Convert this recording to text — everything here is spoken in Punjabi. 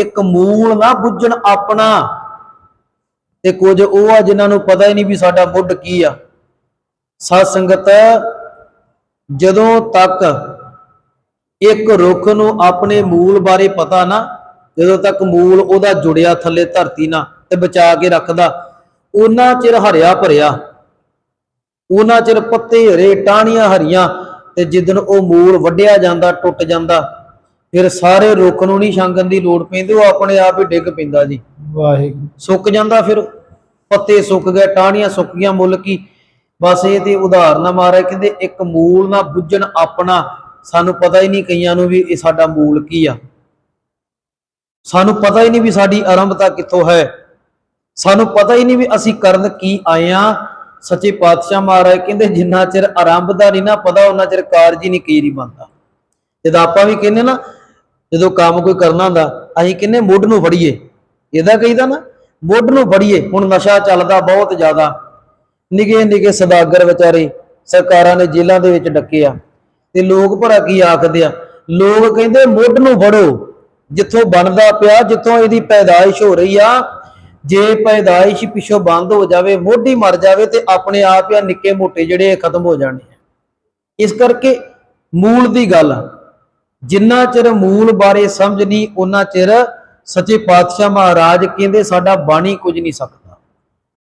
ਇੱਕ ਮੂਲ ਨਾ ਬੁੱਝਣ ਆਪਣਾ। ਤੇ ਕੁਝ ਉਹ ਆ ਜਿਨ੍ਹਾਂ ਨੂੰ ਪਤਾ ਹੀ ਨਹੀਂ ਵੀ ਸਾਡਾ ਮੁੱਢ ਕੀ ਆ। ਸਾਧ ਸੰਗਤ ਜਦੋਂ ਤੱਕ ਇੱਕ ਰੁੱਖ ਨੂੰ ਆਪਣੇ ਮੂਲ ਬਾਰੇ ਪਤਾ ਨਾ, ਜਦੋਂ ਤੱਕ ਮੂਲ ਉਹਦਾ ਜੁੜਿਆ ਥੱਲੇ ਧਰਤੀ ਨਾਲ ਤੇ ਬਚਾ ਕੇ ਰੱਖਦਾ, ਉਹਨਾਂ ਚਿਰ ਹਰਿਆ ਭਰਿਆ। ਉਹਨਾਂ ਚਿਰ ਪੱਤੇ ਹਰੇ, ਟਾਹਣੀਆਂ ਹਰੀਆਂ ਤੇ ਜਿੱਦਣ ਉਹ ਮੂਲ ਵੱਢਿਆ ਜਾਂਦਾ, ਟੁੱਟ ਜਾਂਦਾ ਫਿਰ ਸਾਰੇ ਰੁੱਖ ਨੂੰ ਨਹੀਂ ਛਾਂਗਣ ਦੀ ਲੋੜ ਪੈਂਦੀ ਉਹ ਆਪਣੇ ਆਪ ਹੀ ਡਿੱਗ ਪੈਂਦਾ ਜੀ। ਵਾਹਿਗੁਰੂ। ਸੁੱਕ ਜਾਂਦਾ ਫਿਰ ਪੱਤੇ ਸੁੱਕ ਗਏ ਟਾਹਣੀਆਂ ਸੁੱਕ ਗਈਆਂ ਮੁੱਲ ਕੀ। ਬਸ ਇਹ ਤੇ ਉਦਾਹਰਨ ਮਾਰੇ ਕਹਿੰਦੇ ਇੱਕ ਮੂਲ ਨਾ ਬੁੱਝਣ ਆਪਣਾ ਸਾਨੂੰ ਪਤਾ ਹੀ ਨਹੀਂ ਕਈਆਂ ਨੂੰ ਵੀ ਇਹ ਸਾਡਾ ਮੂਲ ਕੀ ਆ। ਸਾਨੂੰ ਪਤਾ ਹੀ ਨਹੀਂ ਵੀ ਸਾਡੀ ਆਰੰਭਤਾ ਕਿੱਥੋਂ ਹੈ। ਸਾਨੂੰ ਪਤਾ ਹੀ ਨਹੀਂ ਵੀ ਅਸੀਂ ਕਰਨ ਕੀ ਆਏ ਆ। ਸੱਚੇ ਪਾਤਸ਼ਾਹ ਮਹਾਰਾਜ ਕਹਿੰਦੇ ਜਿੰਨਾ ਚਿਰ ਆਰੰਭ ਦਾ ਨਹੀਂ ਨਾ ਪਤਾ ਉਹਨਾਂ ਚਿਰ ਕਾਰਜ ਹੀ ਨਹੀਂ ਕੀ ਨਹੀਂ ਬਣਦਾ। ਜਦੋਂ ਆਪਾਂ ਵੀ ਕਹਿੰਦੇ ਨਾ ਜਦੋਂ ਕੰਮ ਕੋਈ ਕਰਨਾ ਹੁੰਦਾ, ਅਸੀਂ ਕਹਿੰਦੇ ਮੁੱਢ ਨੂੰ ਫੜੀਏ। ਇਹਦਾ ਕਹੀਦਾ ਨਾ, ਮੁੱਢ ਨੂੰ ਫੜੀਏ। ਹੁਣ ਨਸ਼ਾ ਚੱਲਦਾ ਬਹੁਤ ਜ਼ਿਆਦਾ। ਨਿਗੇ ਨਿਗੇ ਸਦਾਗਰ ਵਿਚਾਰੇ ਸਰਕਾਰਾਂ ਨੇ ਜੇਲ੍ਹਾਂ ਦੇ ਵਿੱਚ ਡੱਕੇ ਆ। ਤੇ ਲੋਕ ਭਰਾ ਕੀ ਆਖਦੇ ਆ? ਲੋਕ ਕਹਿੰਦੇ ਮੁੱਢ ਨੂੰ ਫੜੋ। ਜਿੱਥੋਂ ਬਣਦਾ ਪਿਆ, ਜਿੱਥੋਂ ਇਹਦੀ ਪੈਦਾਇਸ਼ ਹੋ ਰਹੀ ਆ, ਜੇ ਪੈਦਾਇਸ਼ ਪਿੱਛੋਂ ਬੰਦ ਹੋ ਜਾਵੇ, ਮੋਢੀ ਮਰ ਜਾਵੇ ਤੇ ਆਪਣੇ ਆਪ ਆ ਨਿੱਕੇ ਮੋਟੇ ਜਿਹੜੇ ਖਤਮ ਹੋ ਜਾਣੇ ਆ। ਇਸ ਕਰਕੇ ਮੂਲ ਦੀ ਗੱਲ ਜਿੰਨਾ ਚਿਰ ਮੂਲ ਬਾਰੇ ਸਮਝ ਨਹੀਂ, ਉਹਨਾਂ ਚਿਰ ਸੱਚੇ ਪਾਤਸ਼ਾਹ ਮਹਾਰਾਜ ਕਹਿੰਦੇ ਸਾਡਾ ਬਾਣੀ ਕੁਝ ਨਹੀਂ ਸਕਦਾ।